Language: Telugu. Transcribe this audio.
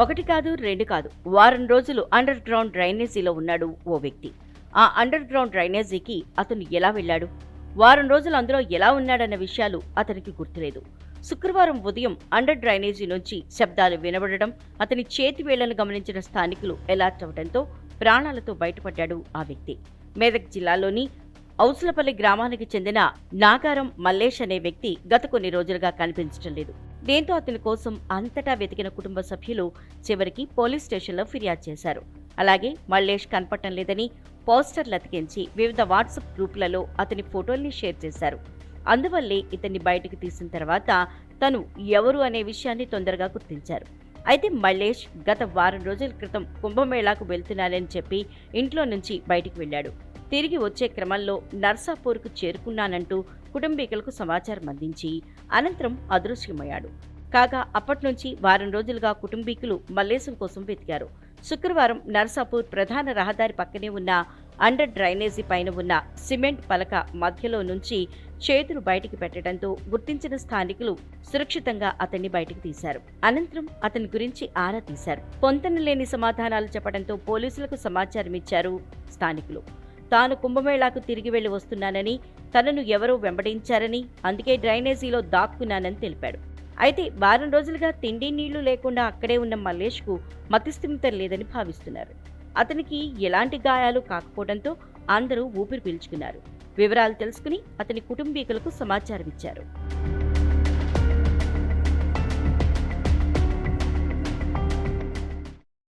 ఒకటి కాదు రెండు కాదు. వారం రోజులు అండర్ గ్రౌండ్ డ్రైనేజీలో ఉన్నాడు ఓ వ్యక్తి. ఆ అండర్ గ్రౌండ్ డ్రైనేజీకి అతను ఎలా వెళ్ళాడు? వారం రోజులు అందులో ఎలా ఉన్నాడన్న విషయాలు అతనికి గుర్తులేదు. శుక్రవారం ఉదయం అండర్ డ్రైనేజీ నుంచి శబ్దాలు వినబడడం అతని చేతి వేళ్ళను గమనించిన స్థానికులు ఎలర్ట్ అవడంతో ప్రాణాలతో బయటపడ్డాడు ఆ వ్యక్తి. మేదక్ జిల్లాలోని ఔసులపల్లి గ్రామానికి చెందిన నాగారం మల్లేష్ అనే వ్యక్తి గత కొన్ని రోజులుగా కనిపించడం లేదు. దీంతో అతని కోసం అంతటా వెతికిన కుటుంబ సభ్యులు చివరికి పోలీస్ స్టేషన్లో ఫిర్యాదు చేశారు. అలాగే మల్లేష్ కనపడటం లేదని పోస్టర్లు అతికించి వివిధ వాట్సాప్ గ్రూపులలో అతని ఫోటోల్ని షేర్ చేశారు. అందువల్లే ఇతన్ని బయటకు తీసిన తర్వాత తను ఎవరు అనే విషయాన్ని తొందరగా గుర్తించారు. అయితే మల్లేష్ గత వారం రోజుల క్రితం కుంభమేళాకు వెళ్తున్నానని చెప్పి ఇంట్లో నుంచి బయటికి వెళ్ళాడు. తిరిగి వచ్చే క్రమంలో నర్సాపూర్కు చేరుకున్నానంటూ కుటుంబీకులకు సమాచారం అందించి అనంతరం అదృశ్యమయ్యాడు. కాగా అప్పట్నుంచి వారం రోజులుగా కుటుంబీకులు మల్లేశం కోసం వెతికారు. శుక్రవారం నర్సాపూర్ ప్రధాన రహదారి పక్కనే ఉన్న అండర్ డ్రైనేజీ పైన ఉన్న సిమెంట్ పలక మధ్యలో నుంచి చేతులు బయటికి పెట్టడంతో గుర్తించిన స్థానికులు సురక్షితంగా అతన్ని బయటికి తీశారు. అనంతరం అతని గురించి ఆరా తీశారు. పొంతనలేని సమాధానాలు చెప్పడంతో పోలీసులకు సమాచారం ఇచ్చారు స్థానికులు. తాను కుంభమేళాకు తిరిగి వెళ్ళి వస్తున్నానని తనను ఎవరో వెంబడించారని అందుకే డ్రైనేజీలో దాక్కున్నానని తెలిపాడు. అయితే వారం రోజులుగా తిండి నీళ్ళు లేకుండా అక్కడే ఉన్న మల్లేష్కు మతిస్థిమితం లేదని భావిస్తున్నారు. అతనికి ఎలాంటి గాయాలు కాకపోవడంతో అందరూ ఊపిరి పీల్చుకున్నారు. వివరాలు తెలుసుకుని అతని కుటుంబీకులకు సమాచారం ఇచ్చారు